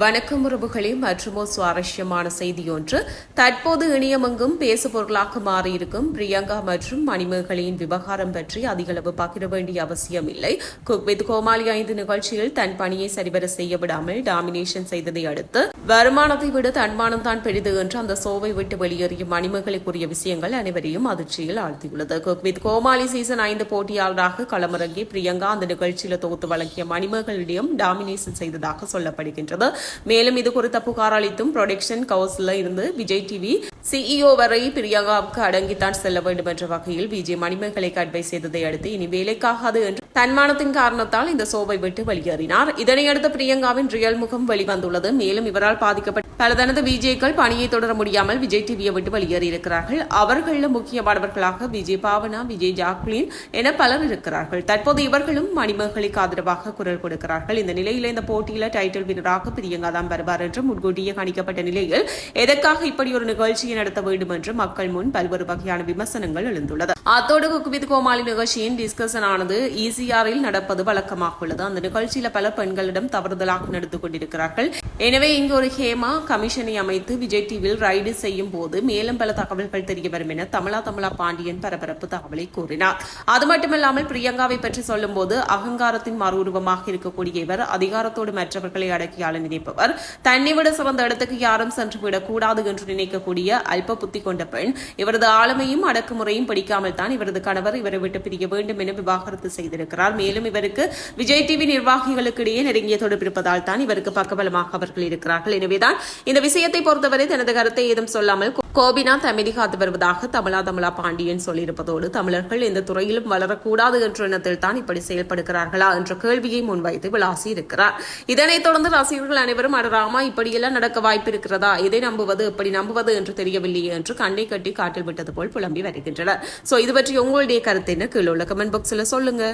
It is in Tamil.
வணக்கம் உறவுகளே மற்றும் சுவாரஸ்யமான செய்தி ஒன்று தற்போது இணையமெங்கும் பேசு பொருளாக மாறியிருக்கும் பிரியங்கா மற்றும் மணிமேகலையின் விவகாரம் பற்றி அதிகளவு பகிர வேண்டிய அவசியம் இல்லை குக் வித் கோமாளி ஐந்து நிகழ்ச்சியில் தன் பணியை சரிவர செய்ய விடாமல் டாமினேஷன் செய்ததை அடுத்து வருமானத்தை விட தன்மானம் தான் பெரிது என்று அந்த சோவை விட்டு வெளியேறிய மணிமேகலைக்குரிய விஷயங்கள் அனைவரையும் அதிர்ச்சியில் ஆழ்த்தியுள்ளது. குக் வித் கோமாளி சீசன் ஐந்து போட்டியாளராக களமிறங்கி பிரியங்கா அந்த நிகழ்ச்சியில் தொகுத்து வழங்கிய மணிமேகலிடம் டாமினேஷன் செய்ததாக சொல்லப்படுகின்றது. மேலும் இது குறித்த புகார் அளித்தும் ப்ரொடக்ஷன் கவுன்சில் இருந்து விஜய் டிவி சிஇஓ வரை பிரியங்காவுக்கு அடங்கித்தான் செல்ல வேண்டும் என்ற வகையில் விஜய் மணிமேகலைக்கு அட்வைஸ் செய்ததை அடுத்து இனி வேலைக்காகாது என்று தன்மானத்தின் காரணத்தால் இந்த சோவை விட்டு வெளியேறினார். இதனையடுத்து பிரியங்காவின் ரியல் முகம் வெளிவந்துள்ளது. மேலும் இவரால் பாதிக்கப்பட்ட பல தனது விஜய்கள் பணியை தொடர முடியாமல் விஜய் டிவியை விட்டு வெளியேறியிருக்கிறார்கள். அவர்களில் முக்கியமானவர்களாக விஜய் பாவனா விஜய் ஜாக்லின் என பலர் இருக்கிறார்கள். தற்போது இவர்களும் மணிமகளுக்கு ஆதரவாக குரல் கொடுக்கிறார்கள். இந்த நிலையில் இந்த போட்டியில டைட்டில் வினராக பிரியங்கா தான் வருவார் என்று முன்கூட்டியே கணிக்கப்பட்ட நிலையில் எதற்காக இப்படி ஒரு நிகழ்ச்சியை நடத்த வேண்டும் என்று மக்கள் முன் பல்வேறு வகையான விமர்சனங்கள் எழுந்துள்ளது. அத்தோடு குக்வித் கோமாளி நிகழ்ச்சியின் டிஸ்கஷன் ஆனது இசிஆரில் நடப்பது வழக்கமாக உள்ளது அந்த நிகழ்ச்சியில பல பெண்களிடம் தவறுதலாக நடந்து கொண்டிருக்கிறார்கள். எனவே இங்கு ஒரு ஹேமா கமிஷனை அமைத்து விஜய் டிவியில் ரைடு செய்யும் போது மேலும் பல தகவல்கள் தெரிய வரும் என தமிழா தமிழா பாண்டியன் பரபரப்பு தகவலை கூறினார். அது மட்டுமல்லாமல் பிரியங்காவை பற்றி சொல்லும்போது அகங்காரத்தின் மறு உருவமாக இருக்கக்கூடிய இவர் அதிகாரத்தோடு மற்றவர்களை அடக்கியாள நினைப்பவர் தன்னை விட சிறந்த இடத்துக்கு யாரும் சென்று விடக்கூடாது என்று நினைக்கக்கூடிய அல்ப புத்தி கொண்ட பெண் இவரது ஆளுமையும் அடக்குமுறையும் பிடிக்காமல் தான் இவரது கணவர் இவரை விட்டு பிரிய வேண்டும் என விவாகரத்து செய்திருக்கிறார். மேலும் இவருக்கு விஜய் டிவி நிர்வாகிகளுக்கு இடையே நெருங்கிய தொடர்பு இருப்பதால் தான் இவருக்கு பக்கபலமாக அவர்கள் இருக்கிறார்கள். எனவேதான் இந்த விஷயத்தை பொறுத்தவரை தனது கருத்தை ஏதும் சொல்லாமல் கோபிநாத் அமைதி காத்து வருவதாக தமிழா தமிழா பாண்டியன் சொல்லியிருப்பதோடு தமிழர்கள் இந்த துறையிலும் வளரக்கூடாது என்ற எண்ணத்தில் தான் இப்படி செயல்படுகிறார்களா என்ற கேள்வியை முன்வைத்து விளாசி இருக்கிறார் இதனைத் தொடர்ந்து ரசிகர்கள் அனைவரும் அடராமா இப்படியெல்லாம் நடக்க வாய்ப்பு இருக்கிறதா எதை நம்புவது? எப்படி நம்புவது என்று தெரியவில்லையே என்று கண்ணை கட்டி காட்டில் விட்டது போல் புலம்பி வருகின்றனர். சோ இது பற்றி உங்களுடைய கருத்து என்ன? கீழே உள்ள கமெண்ட் பாக்ஸ்ல சொல்லுங்க.